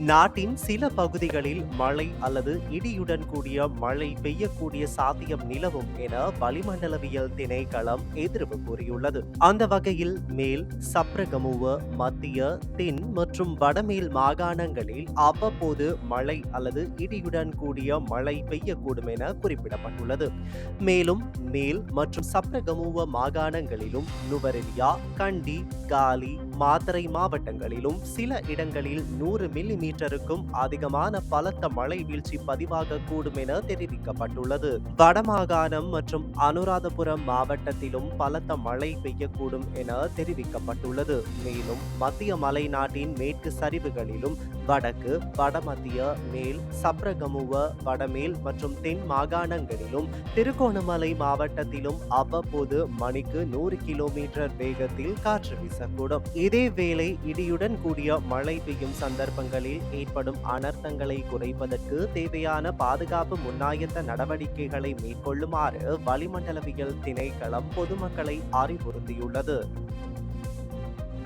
நாட்டின் சில பகுதிகளில் மழை அல்லது இடியுடன் கூடிய மழை பெய்யக்கூடிய சாத்தியம் நிலவும் என வளிமண்டலவியல் திணைக்களம் எதிர்ப்பு கூறியுள்ளது. அந்த வகையில் மேல் சப்ரகமுவ மத்திய தென் மற்றும் வடமேல் மாகாணங்களில் அவ்வப்போது மழை அல்லது இடியுடன் கூடிய மழை பெய்யக்கூடும் என குறிப்பிடப்பட்டுள்ளது. மேலும் மேல் மற்றும் சப்ரகமுவ மாகாணங்களிலும் நுவரெலியா கண்டி காலி மாத்தரை மாவட்டங்களிலும் சில இடங்களில் நூறு மில்லி மீட்டருக்கும் அதிகமான பலத்த மழை வீழ்ச்சி பதிவாகக்கூடும் என தெரிவிக்கப்பட்டுள்ளது. வடமாகாணம் மற்றும் அனுராதபுரம் மாவட்டத்திலும் பலத்த மழை பெய்யக்கூடும் என தெரிவிக்கப்பட்டுள்ளது. மேலும் மத்திய மலைநாட்டின் மேற்கு சரிவுகளிலும் வடக்கு வடமத்திய மேல் சப்ரகமுவ வடமேல் மற்றும் தென் மாகாணங்களிலும் திருகோணமலை மாவட்டத்திலும் அவ்வப்போது மணிக்கு நூறு கிலோமீட்டர் வேகத்தில் காற்று வீசக்கூடும். இதேவேளை இடியுடன் கூடிய மழை பெய்யும் சந்தர்ப்பங்களில் ஏற்படும் அனர்த்தங்களை குறைப்பதற்கு தேவையான பாதுகாப்பு முன்னாயத்த நடவடிக்கைகளை மேற்கொள்ளுமாறு வளிமண்டலவியல் திணைக்களம் பொதுமக்களை அறிவுறுத்தியுள்ளது.